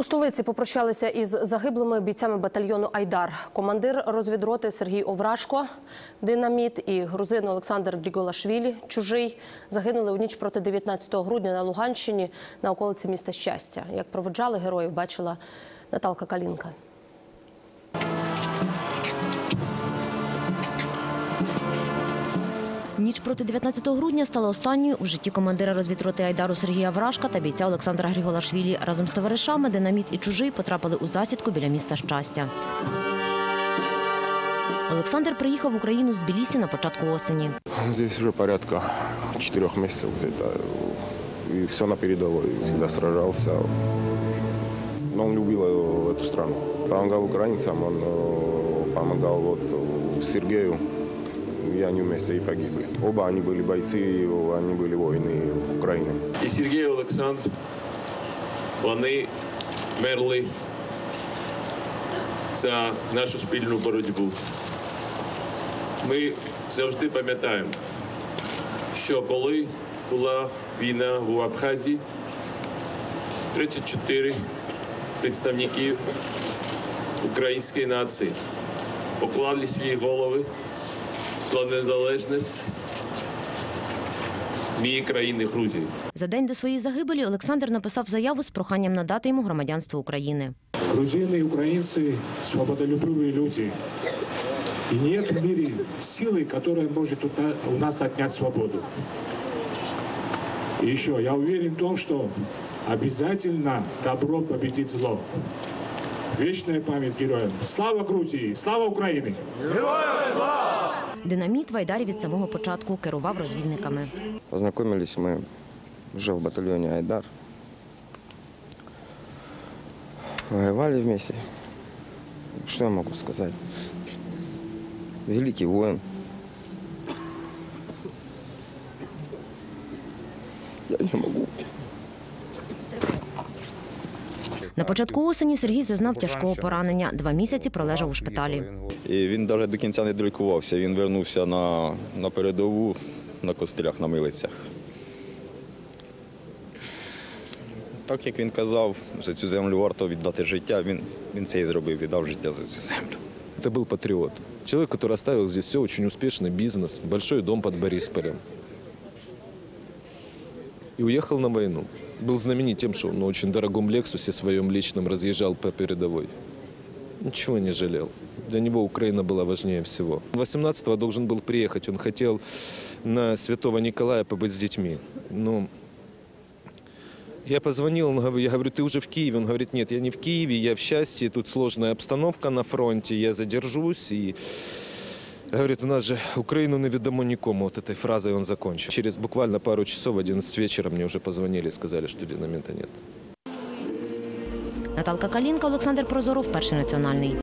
У столиці попрощалися із загиблими бійцями батальйону Айдар. Командир розвідроти Сергій Оврашко, динаміт і грузин Олександр Дріголашвілі, чужий, загинули у ніч проти 19 грудня на Луганщині на околиці міста Щастя. Як проведжали героїв, бачила Наталка Калінка. Ніч проти 19 грудня стала останньою в житті командира розвідроти Айдару Сергія Врашка та бійця Олександра Гріголашвілі. Разом з товаришами Динаміт і чужий потрапили у засідку біля міста Щастя. Олександр приїхав в Україну з Тбілісі на початку осені. Здесь уже порядка четырех месяцев где-то. И все на передовой. Всегда сражался. Но он любил э, эту страну. Помогал украинцам, он э, помогал вот э, Сергею. И они вместе и погибли. Оба они были бойцы, они были воины Украины. і Сергій Олександр. Вони мерли за нашу спільну боротьбу. Ми завжди пам'ятаємо, що коли була війна в Абхазії, 34 представників української нації поклали свої голови за незалежність моєї країни Грузії. За день до своєї загибелі Олександр написав заяву з проханням надати йому громадянство України. Грузины и украинцы – свободолюбивые люди. И нет в мире силы, которая может у та- у нас отнять свободу. И еще, я уверен в том, что обязательно добро победит зло. Вечная память героям. Слава Грузии! Слава Украине! Динаміт в Айдарі від самого початку керував розвідниками. Познакомились мы уже в батальоне Айдар. Воевали вместе. Что я могу сказать? Великий воин. Я не могу. На початку осені Сергій зазнав тяжкого поранення. Два місяці пролежав у шпиталі. І він навіть до кінця не долікувався. Він вернувся на, на передову на костелях, на милицях. Так як він казав, за цю землю варто віддати життя, він, він це і зробив, віддав життя за цю землю. Это был патриот. Человек, который оставил здесь все, очень успешный бизнес, большой дом под Борисполем. И уехал на войну. Был знаменит тем, что он на очень дорогом Лексусе своем личном разъезжал по передовой. Ничего не жалел. Для него Украина была важнее всего. 18-го должен был приехать. Он хотел на Святого Николая побыть с детьми. Но я позвонил, он говорит, я говорю, ты уже в Киеве? Он говорит, нет, я не в Киеве, я в счастье, тут сложная обстановка на фронте, я задержусь. И говорит, у нас же Украину не ведомо никому. Вот этой фразой он закончил. Через буквально пару часов, 11 вечера, мне уже позвонили и сказали, что динамита нет. Наталка Калінка, Олександр Прозоров, перший національний.